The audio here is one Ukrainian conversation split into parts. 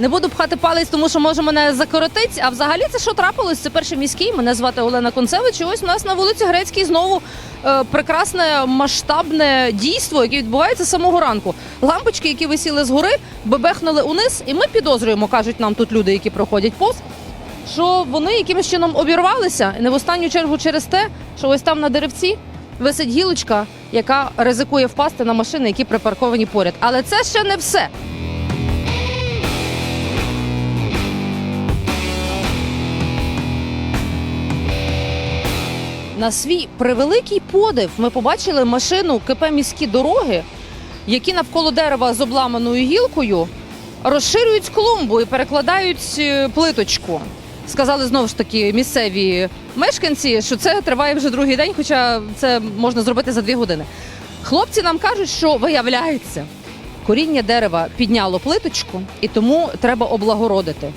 Не буду пхати палець, тому що може мене закоротить. А взагалі це що трапилось? Це перший міський. Мене звати Олена Концевич. І ось у нас на вулиці Грецькій знову е, прекрасне масштабне дійство, яке відбувається з самого ранку. Лампочки, які висіли згори, бебехнули униз, і ми підозрюємо, кажуть нам тут люди, які проходять повз. Що вони якимось чином обірвалися, і не в останню чергу через те, що ось там на деревці висить гілочка, яка ризикує впасти на машини, які припарковані поряд. Але це ще не все. На свій превеликий подив ми побачили машину КП міські дороги, які навколо дерева з обламаною гілкою розширюють клумбу і перекладають е, плиточку. Сказали знову ж таки місцеві мешканці, що це триває вже другий день, хоча це можна зробити за дві години. Хлопці нам кажуть, що виявляється, коріння дерева підняло плиточку, і тому треба облагородити.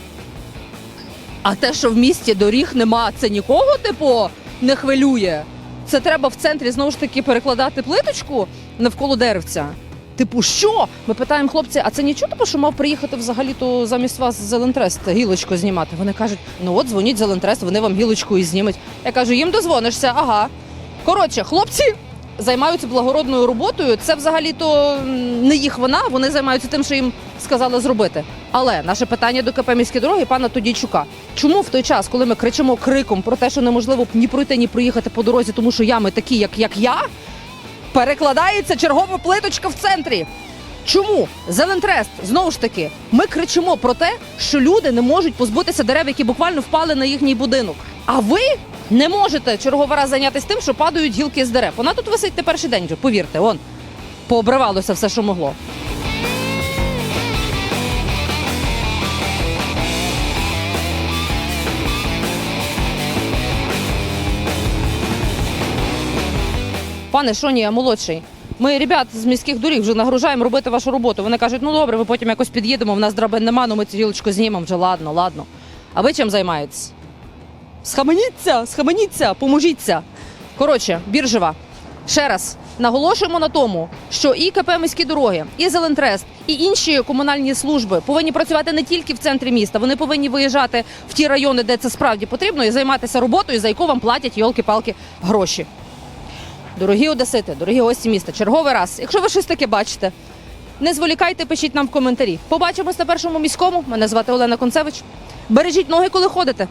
А те, що в місті доріг нема, це нікого типу не хвилює. Це треба в центрі знову ж таки перекладати плиточку навколо деревця. Типу, що? Ми питаємо хлопці, а це нічого, типу, що мав приїхати взагалі то замість вас Зелентрест гілочку знімати. Вони кажуть, ну от дзвоніть Зелентрест, вони вам гілочку і знімуть. Я кажу, їм дозвонишся, ага. Коротше, хлопці займаються благородною роботою. Це взагалі то не їх вона. вони займаються тим, що їм сказали зробити. Але наше питання до КП міські дороги пана Тодійчука. Чому в той час, коли ми кричимо криком про те, що неможливо ні пройти, ні проїхати по дорозі, тому що ями такі, як, як я, перекладається чергова плиточка в центрі. Чому Зелентрест знову ж таки ми кричимо про те, що люди не можуть позбутися дерев, які буквально впали на їхній будинок. А ви не можете черговий раз зайнятися тим, що падають гілки з дерев. Вона тут висить не перший день повірте, он пообривалося все, що могло. Пане Шонія, молодший. Ми ребят з міських доріг вже нагружаємо робити вашу роботу. Вони кажуть, ну добре, ви потім якось під'їдемо, в нас драбин нема, ну ми цю гілочку знімемо вже, ладно, ладно. А ви чим займаєтесь? Схаменіться, схаменіться, поможіться. Коротше, біржева. Ще раз наголошуємо на тому, що і КП міські дороги, і Зелентрест, і інші комунальні служби повинні працювати не тільки в центрі міста. Вони повинні виїжджати в ті райони, де це справді потрібно, і займатися роботою, за яку вам платять йолки-палки гроші. Дорогі одесити, дорогі гості міста, черговий раз. Якщо ви щось таке бачите, не зволікайте, пишіть нам в коментарі. Побачимось на першому міському. Мене звати Олена Концевич. Бережіть ноги, коли ходите.